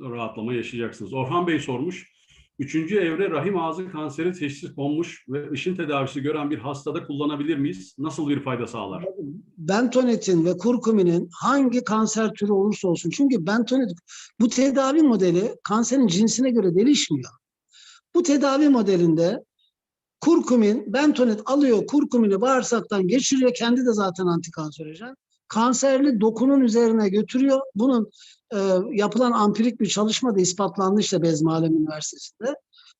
rahatlama yaşayacaksınız. Orhan Bey sormuş. Üçüncü evre rahim ağzı kanseri teşhis konmuş ve ışın tedavisi gören bir hastada kullanabilir miyiz? Nasıl bir fayda sağlar? Bentonit'in ve kurkuminin hangi kanser türü olursa olsun. Çünkü bentonit bu tedavi modeli kanserin cinsine göre değişmiyor. Bu tedavi modelinde kurkumin, bentonit alıyor kurkumini bağırsaktan geçiriyor. Kendi de zaten antikanserojen. Kanserli dokunun üzerine götürüyor. Bunun e, yapılan ampirik bir çalışma da ispatlandı işte Bezmi Üniversitesi'nde.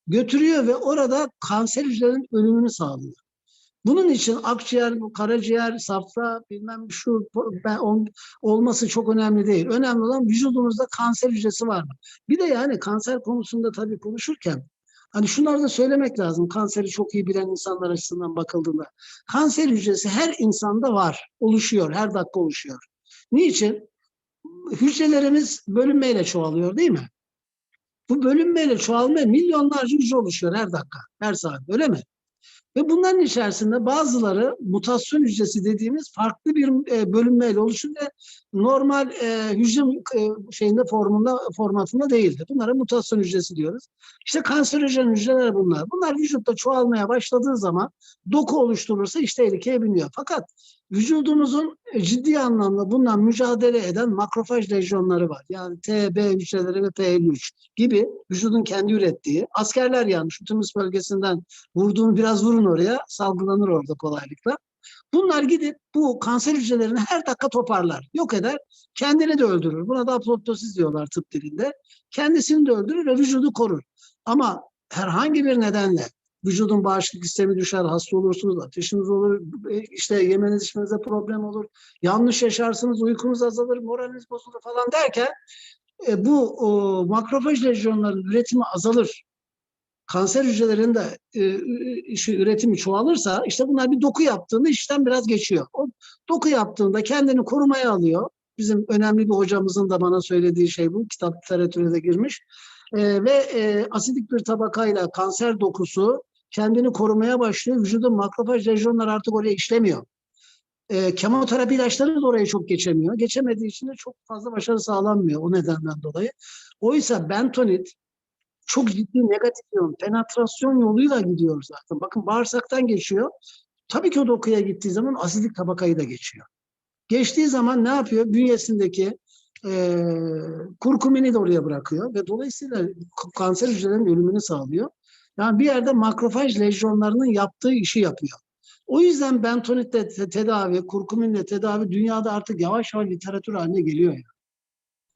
Götürüyor ve orada kanser hücrelerinin ölümünü sağlıyor. Bunun için akciğer, karaciğer, safra bilmem şu ben, on- olması çok önemli değil. Önemli olan vücudumuzda kanser hücresi var mı? Bir de yani kanser konusunda tabii konuşurken hani şunları da söylemek lazım. Kanseri çok iyi bilen insanlar açısından bakıldığında. Kanser hücresi her insanda var. Oluşuyor. Her dakika oluşuyor. Niçin? Hücrelerimiz bölünmeyle çoğalıyor değil mi? Bu bölünmeyle çoğalma milyonlarca hücre oluşuyor her dakika, her saat. Öyle mi? Ve bunların içerisinde bazıları mutasyon hücresi dediğimiz farklı bir e, bölünmeyle oluşur ve normal e, hücre e, şeyinde formunda formatında değildir. Bunlara mutasyon hücresi diyoruz. İşte kanserojen hücreler bunlar. Bunlar vücutta çoğalmaya başladığı zaman doku oluşturursa iş tehlikeye biniyor. Fakat vücudumuzun e, ciddi anlamda bundan mücadele eden makrofaj lejyonları var. Yani T, B hücreleri ve P53 gibi vücudun kendi ürettiği askerler yani şu tümüs bölgesinden vurduğunu biraz vurun oraya salgılanır orada kolaylıkla. Bunlar gidip bu kanser hücrelerini her dakika toparlar, yok eder, kendini de öldürür. Buna da apoptosis diyorlar tıp dilinde. Kendisini de öldürür ve vücudu korur. Ama herhangi bir nedenle vücudun bağışıklık sistemi düşer, hasta olursunuz, ateşiniz olur, işte yemeniz içmenize problem olur, yanlış yaşarsınız, uykunuz azalır, moraliniz bozulur falan derken e, bu o, makrofaj lejyonların üretimi azalır. Kanser hücrelerinde e, şu üretimi çoğalırsa işte bunlar bir doku yaptığında işten biraz geçiyor. O doku yaptığında kendini korumaya alıyor. Bizim önemli bir hocamızın da bana söylediği şey bu. Kitap literatürüne de girmiş. E, ve e, asidik bir tabakayla kanser dokusu kendini korumaya başlıyor. Vücudun makrofaj lejyonları artık oraya işlemiyor. E, kemoterapi ilaçları da oraya çok geçemiyor. Geçemediği için de çok fazla başarı sağlanmıyor o nedenden dolayı. Oysa bentonit çok ciddi negatif yön, penetrasyon yoluyla gidiyor zaten. Bakın bağırsaktan geçiyor. Tabii ki o dokuya gittiği zaman asidik tabakayı da geçiyor. Geçtiği zaman ne yapıyor? Bünyesindeki e, kurkumini de oraya bırakıyor ve dolayısıyla kanser hücrelerinin ölümünü sağlıyor. Yani bir yerde makrofaj lejyonlarının yaptığı işi yapıyor. O yüzden bentonitle te- tedavi, kurkuminle tedavi dünyada artık yavaş yavaş literatür haline geliyor. Yani.